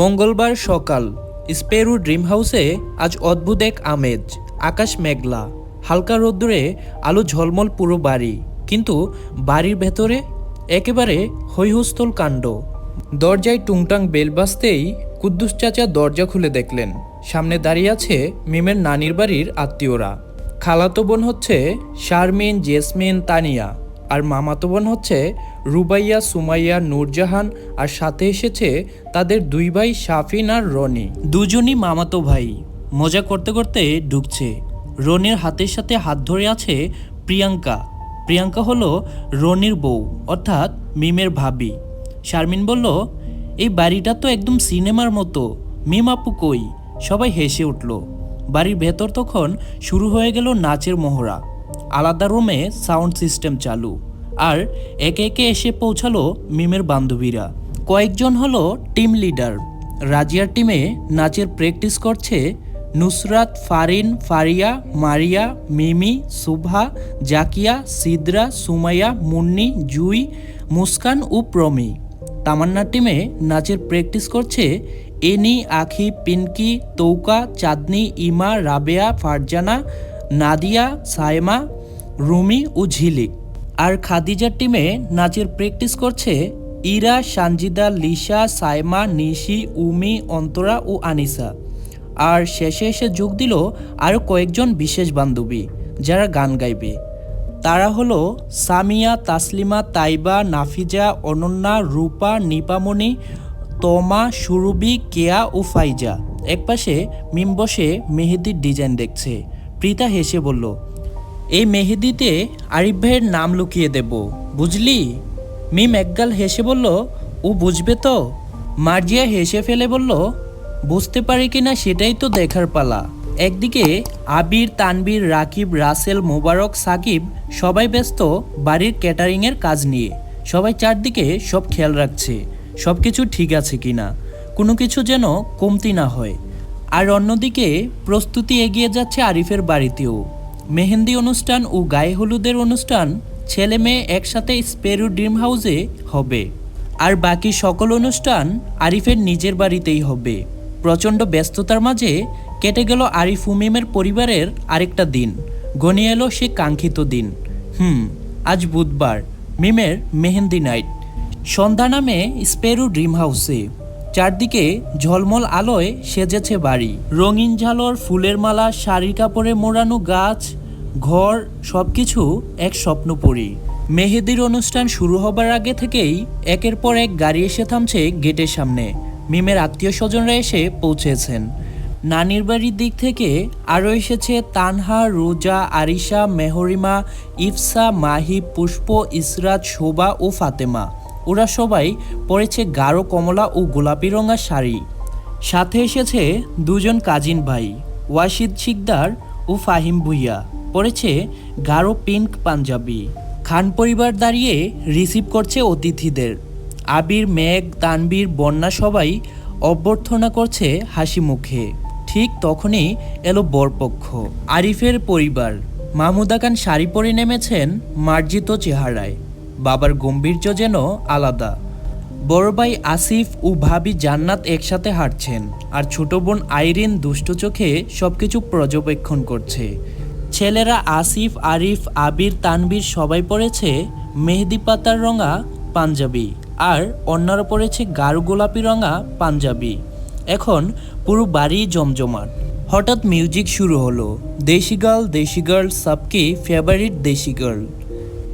মঙ্গলবার সকাল, স্পেরু ড্রিম হাউসে আজ অদ্ভুত এক আমেজ, আকাশ মেঘলা, হালকা রোদ্দুরে আলো ঝলমল পুরো বাড়ি, কিন্তু বাড়ির ভেতরে একেবারে হৈহুস্তল কাণ্ড। দরজায় টুংটাং বেল বাজতেই কুদ্দুস চাচা দরজা খুলে দেখলেন। সামনে দাঁড়িয়ে আছে মিমের নানির বাড়ির আত্মীয়রা। খালাতো বোন হচ্ছে শারমিন, জেসমিন, তানিয়া, আর মামাতো বোন হচ্ছে রুবাইয়া, সুমাইয়া, নূরজাহান আর সাথে এসেছে তাদের দুই ভাই শাফিন আর রনি। দুজনই মামাতো ভাই। মজা করতে করতে ঢুকছে। রনির হাতের সাথে হাত ধরে আছে প্রিয়াঙ্কা। প্রিয়াঙ্কা হলো রনির বউ, অর্থাৎ মিমের ভাবি। শারমিন বলল, এই বাড়িটা তো একদম সিনেমার মতো। মিম আপু কই? সবাই হেসে উঠল। বাড়ির ভেতর তখন শুরু হয়ে গেল নাচের মহড়া আলাদা রুমে সাউন্ড সিস্টেম চালু। আর একে একে এসে পৌঁছালো মিমের বান্ধবীরা। কয়েকজন হলো টিম লিডার। রাজিয়ার টিমে নাচের প্র্যাকটিস করছে নুসরাত, ফারিন, ফারিয়া, মারিয়া, মিমি, সুভা, জাকিয়া, সিদ্রা, সুমাইয়া, মুন্নি, জুই, মুস্কান ও প্রমি। তামান্না টিমে নাচের প্র্যাকটিস করছে এনি, আখি, পিনকি, তৌকা, চাঁদনি, ইমা, রাবেয়া, ফারজানা, নাদিয়া, সায়মা, রুমি ও ঝিলিক। আর খাদিজার টিমে নাচের প্র্যাকটিস করছে ইরা, সানজিদা, লিসা, সাইমা, নিশি, উমি, অন্তরা ও আনিসা। আর শেষে এসে যোগ দিল আরও কয়েকজন বিশেষ বান্ধবী যারা গান গাইবে। তারা হলো সামিয়া, তাসলিমা, তাইবা, নাফিজা, অনন্যা, রূপা, নিপামণি, তমা, সুরবি, কেয়া ও ফাইজা। একপাশে মিম বসে মেহেদির ডিজাইন দেখছে। প্রীতা হেসে বলল এই মেহেদিতে আরিফ ভাইয়ের নাম লুকিয়ে দেব, বুঝলি? মিম একগাল হেসে বলল, ও বুঝবে তো? মার্জিয়া হেসে ফেলে বলল, বুঝতে পারে কিনা সেটাই তো দেখার পালা। একদিকে আবির, তানবীর, রাকিব, রাসেল, মোবারক, সাকিব সবাই ব্যস্ত বাড়ির ক্যাটারিংয়ের কাজ নিয়ে। সবাই চারদিকে সব খেয়াল রাখছে সব কিছু ঠিক আছে কি না কোনো কিছু যেন কমতি না হয়। আর অন্যদিকে প্রস্তুতি এগিয়ে যাচ্ছে আরিফের বাড়িতেও। মেহেন্দি অনুষ্ঠান ও গায়ে হলুদের অনুষ্ঠান ছেলে মেয়ে একসাথে স্পেরু ড্রিম হাউসে হবে। আর বাকি সকল অনুষ্ঠান আরিফের নিজের বাড়িতেই হবে। প্রচণ্ড ব্যস্ততার মাঝে কেটে গেল আরিফ উমিমের পরিবারের আরেকটা দিন। গনিয়ে এলো সে কাঙ্ক্ষিত দিন। হুম, আজ বুধবার, মিমের মেহেন্দি নাইট। সন্ধ্যা নামে স্পেরু ড্রিম হাউসে। চারদিকে ঝলমল আলোয় সেজেছে বাড়ি। রঙিন ঝালর ফুলের মালা, শাড়ির কাপড়ে মোড়ানো গাছ, ঘর, সবকিছু এক স্বপ্নপুরী। মেহেদির অনুষ্ঠান শুরু হবার আগে থেকেই একের পর এক গাড়ি এসে থামছে গেটের সামনে। মিমের আত্মীয় স্বজনরা এসে পৌঁছেছেন। নানির বাড়ির দিক থেকে আরও এসেছে তানহা, রোজা, আরিশা, মেহরিমা, ইফসা মাহি পুষ্প, ইসরাত, শোভা ও ফাতেমা। ওরা সবাই পরেছে গাঢ় কমলা ও গোলাপি রঙা শাড়ি। সাথে এসেছে দুজন কাজিন ভাই, ওয়াশিদ শিকদার ও ফাহিম ভুইয়া। পরেছে গাঢ় পিঙ্ক পাঞ্জাবি। খান পরিবার দাঁড়িয়ে রিসিভ করছে অতিথিদের। আবির, মেঘ, তানবীর, বন্যা সবাই অভ্যর্থনা করছে হাসি মুখে। ঠিক তখনই এলো বরপক্ষ। আরিফের পরিবার। মাহমুদা খান শাড়ি পরে নেমেছেন মার্জিত চেহারায়। বাবার গম্ভীর্য যেন আলাদা। বড় ভাই আসিফ ও ভাবি জান্নাত একসাথে হাঁটছেন, আর ছোট বোন আইরিন দুষ্ট চোখে সবকিছু পর্যবেক্ষণ করছে। ছেলেরা আসিফ, আরিফ, আবির তানবীর সবাই পড়েছে মেহেদি পাতার রঙা পাঞ্জাবি, আর অন্যরা পড়েছে গাঢ় গোলাপি রঙা পাঞ্জাবি। এখন পুরো বাড়ি জমজমাট। হঠাৎ মিউজিক শুরু হলো। দেশি গার্ল দেশি গার্ল, সবকি, ফেভারিট দেশি গার্ল।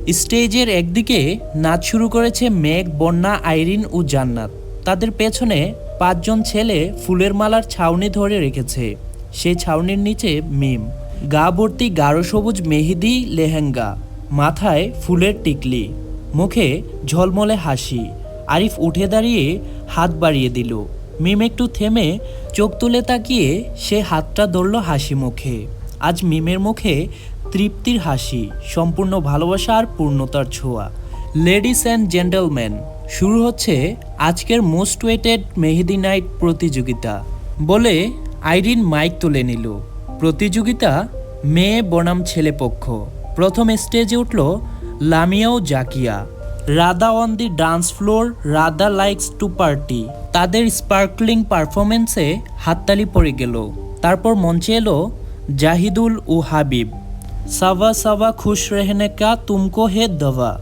স্টেজের একদিকে নাচ শুরু করেছে মেঘ, বন্যা, আইরিন ও জান্নাত। তাদের পেছনে পাঁচজন ছেলে ফুলের মালার ছাউনি ধরে রেখেছে। সেই ছাউনির নিচে মিম। গা ভর্তি গাঢ় সবুজ মেহেদি, লেহেঙ্গা। মাথায় ফুলের টিকলি। মুখে ঝলমলে হাসি। আরিফ উঠে দাঁড়িয়ে হাত বাড়িয়ে দিল। মিম একটু থেমে চোখ তুলে তাকিয়ে সে হাতটা ধরল হাসি মুখে। আজ মিমের মুখে তৃপ্তির হাসি, সম্পূর্ণ ভালোবাসা আর পূর্ণতার ছোঁয়া। লেডিস অ্যান্ড জেন্টলম্যান শুরু হচ্ছে আজকের মোস্ট ওয়েটেড মেহেদি নাইট প্রতিযোগিতা। বলে আইরিন মাইক তুলে নিল। প্রতিযোগিতা মেয়ে বনাম ছেলেপক্ষ। প্রথম স্টেজে উঠল লামিয়াও Zakia. Radha on the dance floor Radha likes to party তাদের স্পার্কলিং পারফরমেন্সে হাততালি পড়ে গেল। তারপর মঞ্চে এলো জাহিদুল ও হাবিব। সাবা সাবা খুশ রেহনে কা তুমকো হে দবা।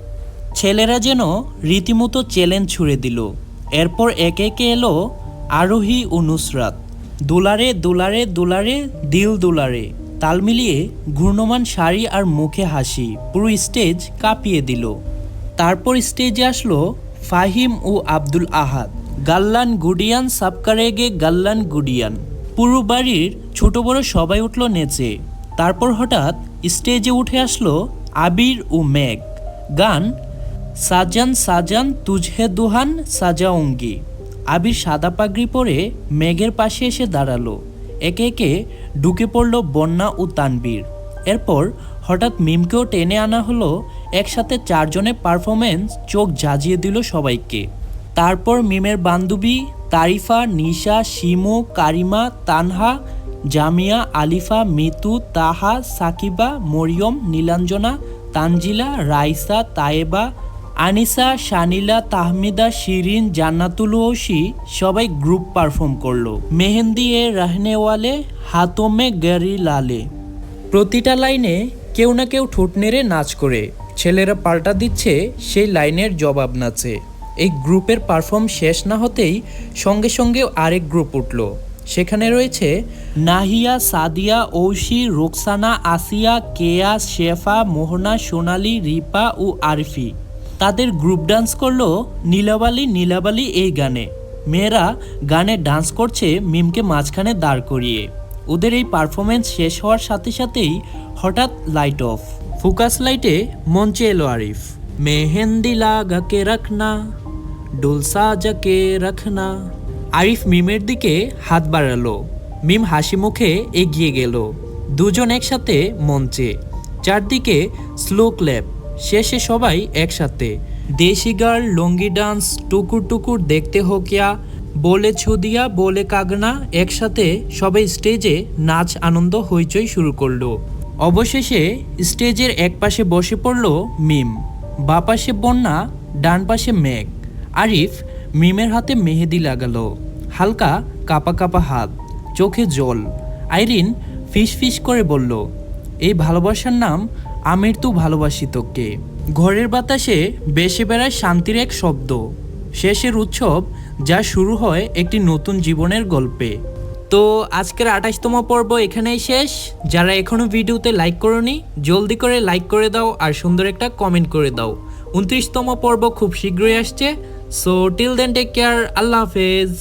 ছেলেরা যেন রীতিমতো চ্যালেঞ্জ ছুড়ে দিল। এরপর একে একে এলো আরোহী ও নুসরাত। দুলারে দুলারে দুলারে, দিল দুলারে। তাল মিলিয়ে ঘূর্ণমান শাড়ি আর মুখে হাসি পুরো স্টেজ কাঁপিয়ে দিল। তারপর স্টেজে আসলো ফাহিম ও আব্দুল আহাদ। গাল্লান গুডিয়ান সাবকারেগে গাল্লান গুডিয়ান। পুরো বাড়ির ছোট বড় সবাই উঠল নেচে। তারপর হঠাৎ স্টেজে উঠে আসলো আবির ও মেঘ। গান, সাজান সাজান তুঝে দুহান সাজাউঙ্গি আবির সাদা পাগড়ি পরে মেঘের পাশে এসে দাঁড়াল। একে একে ঢুকে পড়ল বন্যা ও তানবীর। এরপর হঠাৎ মিমকেও টেনে আনা হলো, একসাথে চারজনের পারফরমেন্স চোখ জাজিয়ে দিল সবাইকে। তারপর মিমের বান্ধবী তারিফা, নিশা, শিমু, কারিমা, তানহা জামিয়া, আলিফা, মিতু, তাহা, সাকিবা, মরিয়ম, নীলাঞ্জনা, তানজিলা, রাইসা, তায়েবা, আনিসা, শানিলা, তাহমিদা, শিরিন, জান্নাতুল ঐশী সবাই গ্রুপ পারফর্ম করল। মেহেন্দি এ রাহনেওয়ালে, হাতমে গেরি লালে। প্রতিটা লাইনে কেউ না কেউ ঠোঁট নেড়ে নাচ করে। ছেলেরা পাল্টা দিচ্ছে, সেই লাইনের জবাব নাচে। এই গ্রুপের পারফর্ম শেষ না হতেই সঙ্গে সঙ্গে আরেক গ্রুপ উঠল। সেখানে রয়েছে নাহিয়া, সাদিয়া ঐশী রোকসানা, আসিয়া, কেয়া, শেফা, মোহনা, সোনালি, রিপা ও আরফি। তাদের গ্রুপ ডান্স করল নীলাবালি নীলাবালি এই গানে। মেয়েরা গানে ডান্স করছে মিমকে মাঝখানে দাঁড় করিয়ে। ওদের এই পারফরমেন্স শেষ হওয়ার সাথে সাথেই হঠাৎ লাইট অফ। ফোকাস লাইটে মঞ্চে এলো আরিফ। মেহেন্দি লাগাকে রাখনা, ডোলসা জাকে রাখনা। আরিফ মিমের দিকে হাত বাড়ালো। মিম হাসি মুখে এগিয়ে গেল। দুজন একসাথে মঞ্চে। চারদিকে স্লো ক্ল্যাপ শেষে সবাই একসাথে। দেশি গার্ল লঙ্গি ডান্স, টুকুর টুকুর দেখতে হোকিয়া, বলে ছুদিয়া, বলে কাগনা, একসাথে সবাই স্টেজে নাচ আনন্দ, হইচই শুরু করল। অবশেষে স্টেজের এক পাশে বসে পড়ল মিম। বাপাশে বন্যা, ডান পাশে মেঘ। আরিফ মিমের হাতে মেহেদি লাগালো। হালকা কাপা কাপা হাত, চোখে জল। আইরিন ফিস ফিস করে বলল, এই ভালোবাসার নাম আমির তু ভালোবাসি তোকে। ঘরের বাতাসে বেশে বেড়ায় শান্তির এক শব্দ। শেষের উৎসব যা শুরু হয় একটি নতুন জীবনের গল্পে। তো আজকের আঠাশতম পর্ব এখানেই শেষ। যারা এখনও ভিডিওতে লাইক করনি, জলদি করে লাইক করে দাও আর সুন্দর একটা কমেন্ট করে দাও। উনত্রিশতম পর্ব খুব শীঘ্রই আসছে। So till then take care আল্লাহ হাফেজ